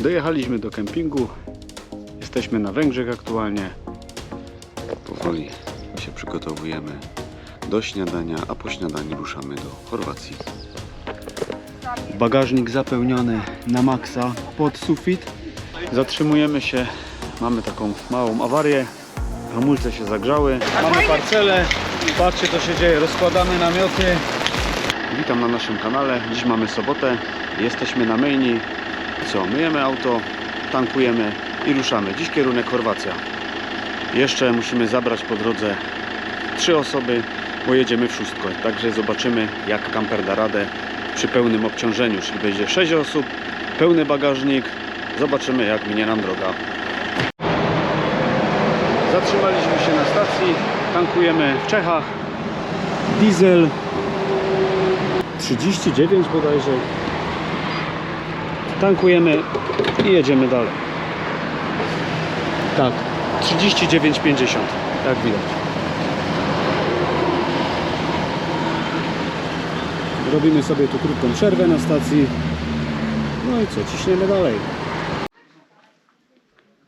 Dojechaliśmy do kempingu. Jesteśmy na Węgrzech aktualnie. Powoli się przygotowujemy do śniadania, a po śniadaniu ruszamy do Chorwacji. Bagażnik zapełniony na maksa pod sufit. Zatrzymujemy się. Mamy taką małą awarię. Hamulce się zagrzały. Mamy parcelę. Patrzcie co się dzieje. Rozkładamy namioty. Witam na naszym kanale. Dziś mamy sobotę. Jesteśmy na myjni. Co? Myjemy auto, tankujemy i ruszamy. Dziś kierunek Chorwacja. Jeszcze musimy zabrać po drodze trzy osoby, bo jedziemy w szóstko. Także zobaczymy jak kamper da radę przy pełnym obciążeniu, czyli będzie 6 osób, pełny bagażnik. Zobaczymy jak minie nam droga. Zatrzymaliśmy się na stacji, tankujemy w Czechach. Diesel 39 bodajże. Tankujemy i jedziemy dalej. Tak, 39,50 jak widać. Robimy sobie tu krótką przerwę na stacji. No i co, ciśniemy dalej.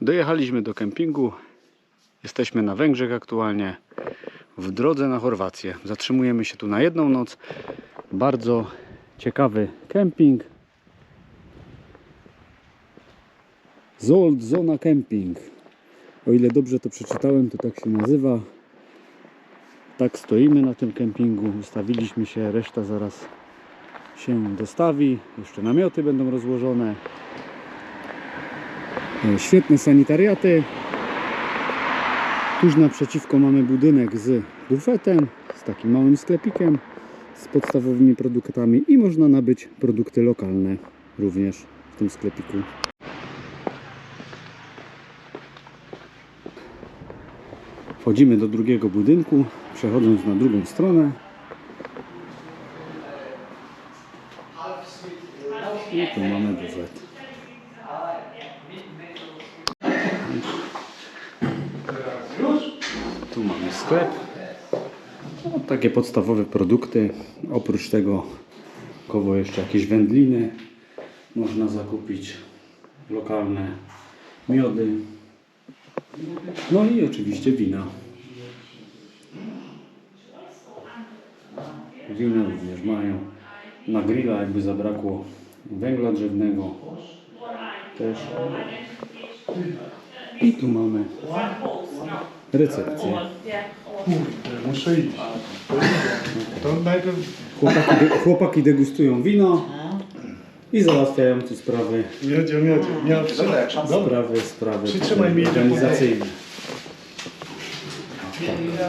Dojechaliśmy do kempingu. Jesteśmy na Węgrzech aktualnie. W drodze na Chorwację. Zatrzymujemy się tu na jedną noc. Bardzo ciekawy kemping. Zold Zona Camping. O ile dobrze to przeczytałem, to tak się nazywa. Tak stoimy na tym kempingu. Ustawiliśmy się, reszta zaraz się dostawi. Jeszcze namioty będą rozłożone. E, Świetne sanitariaty. Tuż naprzeciwko mamy budynek z bufetem, z takim małym sklepikiem, z podstawowymi produktami i można nabyć produkty lokalne również w tym sklepiku. Wchodzimy do drugiego budynku, przechodząc na drugą stronę. I tu mamy bufet. Tu mamy sklep. No, takie podstawowe produkty. Oprócz tego koło jeszcze jakieś wędliny. Można zakupić lokalne miody. No i oczywiście wina. Wina również mają. Na grilla jakby zabrakło węgla drzewnego. Też. I tu mamy recepcję. Muszę iść. To najpierw Chłopaki, de, chłopaki degustują wino i załatwiają tu sprawy, jedziemy, jedziemy. Nie, przy... Dobra. sprawy, sprawy Przytrzymaj mi organizacyjne.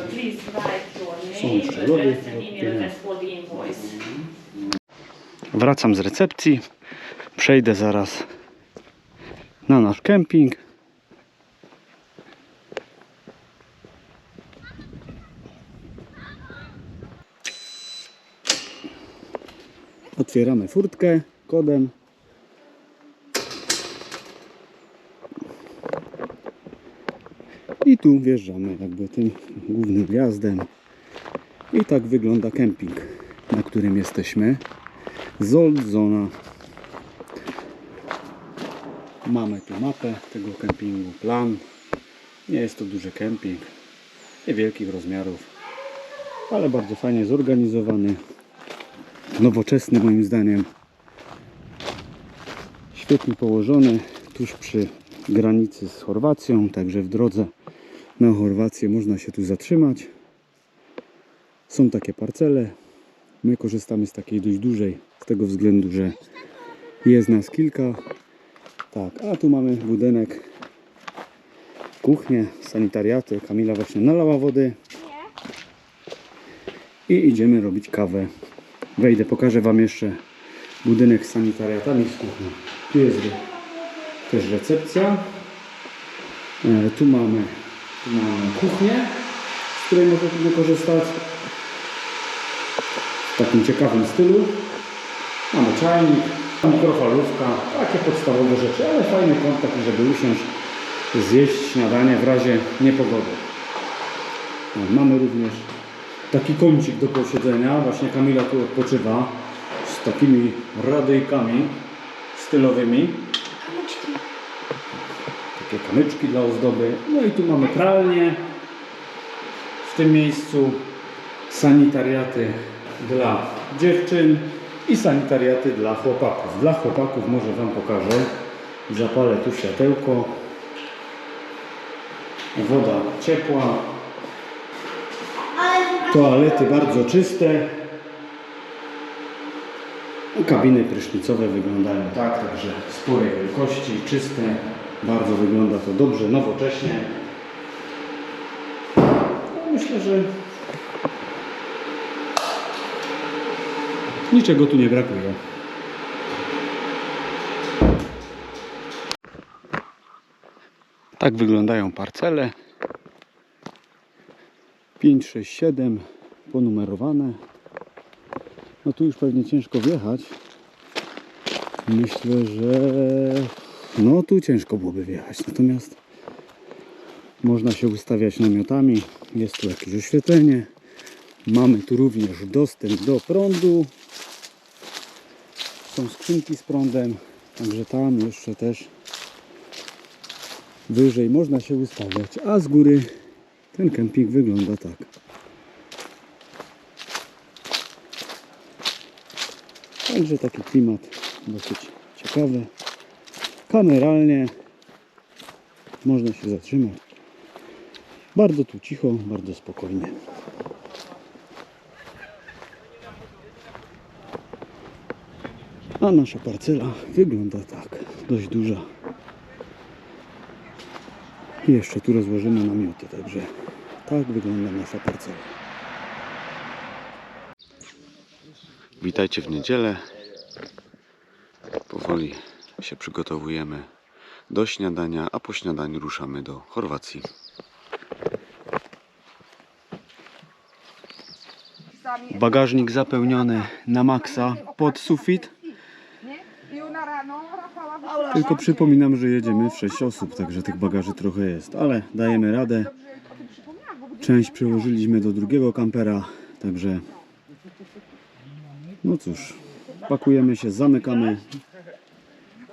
Please write your Są name, jeszcze lody address and do email pieniędzy. address for the invoice. Wracam z recepcji. Przejdę zaraz na nasz kemping. Otwieramy furtkę kodem. I tu wjeżdżamy jakby tym głównym wjazdem. I tak wygląda kemping, na którym jesteśmy. Zold Zona. Mamy tu mapę tego kempingu, plan. Nie jest to duży kemping, niewielkich rozmiarów, ale bardzo fajnie zorganizowany. Nowoczesny moim zdaniem. Świetnie położony tuż przy granicy z Chorwacją, także w drodze na Chorwację można się tu zatrzymać. Są takie parcele, My korzystamy z takiej dość dużej, z tego względu, że jest nas kilka. Tak, a tu mamy budynek, kuchnię, sanitariaty. Kamila właśnie nalała wody. I idziemy robić kawę. Wejdę, pokażę Wam jeszcze budynek z sanitariatami z kuchnią. Tu jest też recepcja. E, Tu mamy, tu mamy kuchnię, z której możemy korzystać w takim ciekawym stylu. Mamy czajnik, mikrofalówka, takie podstawowe rzeczy, ale fajny kąt taki, żeby usiąść, zjeść śniadanie w razie niepogody. No, mamy również taki kącik do posiedzenia, właśnie Kamila tu odpoczywa z takimi radyjkami stylowymi. You takie kamyczki dla ozdoby. No i tu mamy pralnię w tym miejscu, sanitariaty dla dziewczyn i sanitariaty dla chłopaków. Dla chłopaków może Wam pokażę. Zapalę tu światełko. Woda ciepła. Toalety bardzo czyste. Kabiny prysznicowe wyglądają tak, także sporej wielkości, czyste. Bardzo wygląda to dobrze, nowocześnie. No, myślę, że niczego tu nie brakuje. Tak wyglądają parcele. 5, 6, 7 ponumerowane. No tu już pewnie ciężko wjechać. Myślę, że no tu ciężko byłoby wjechać. Natomiast można się ustawiać namiotami. Jest tu jakieś oświetlenie. Mamy tu również dostęp do prądu. Są skrzynki z prądem. Także tam jeszcze też wyżej można się ustawiać. A z góry ten kemping wygląda tak. Także taki klimat dosyć ciekawy. Kameralnie można się zatrzymać. Bardzo tu cicho, bardzo spokojnie. A nasza parcela wygląda tak, dość duża. I jeszcze tu rozłożymy namioty, także tak wygląda nasza parcela. Witajcie w niedzielę. Powoli się przygotowujemy do śniadania, a po śniadaniu ruszamy do Chorwacji. Bagażnik zapełniony na maksa pod sufit. Tylko przypominam, że jedziemy w 6 osób, także tych bagaży trochę jest, ale dajemy radę. Część przełożyliśmy do drugiego kampera, także no cóż, pakujemy się, zamykamy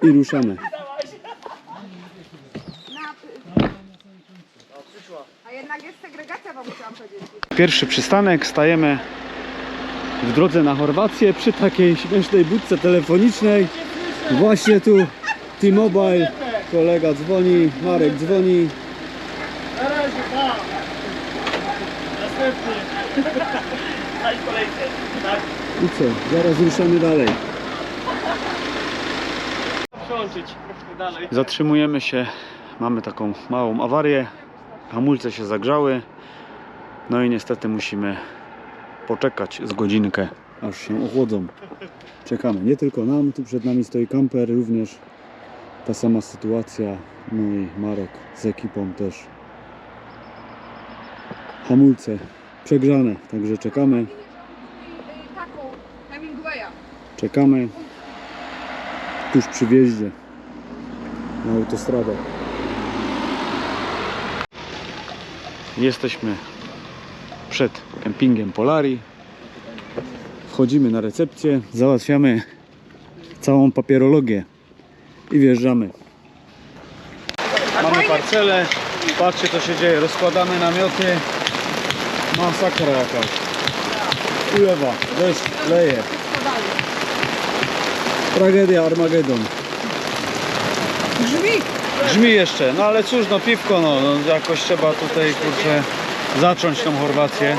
i ruszamy. A jednak jest segregacja, bo musiałam powiedzieć. Pierwszy przystanek, stajemy w drodze na Chorwację przy takiej śmiesznej budce telefonicznej. Właśnie tu T-Mobile, kolega dzwoni, Marek dzwoni. I co, zaraz ruszamy dalej. Zatrzymujemy się, mamy taką małą awarię, hamulce się zagrzały, no i niestety musimy poczekać z godzinkę, aż się ochłodzą. Czekamy, nie tylko nam, tu przed nami stoi kamper, również ta sama sytuacja, no i Marek z ekipą też. Hamulce przegrzane, także czekamy, Taką Hemingwaya. Czekamy tuż przy wjeździe na autostradę. Jesteśmy przed kempingiem Polari. Wchodzimy na recepcję, załatwiamy całą papierologię i wjeżdżamy. Mamy parcelę, patrzcie co się dzieje, rozkładamy namioty. Masakra jakaś. Ulewa, deszcz, leje. Tragedia, Armagedon. Drzwi! Grzmi jeszcze, no ale cóż, no piwko, no, no jakoś trzeba tutaj kurczę zacząć tą Chorwację.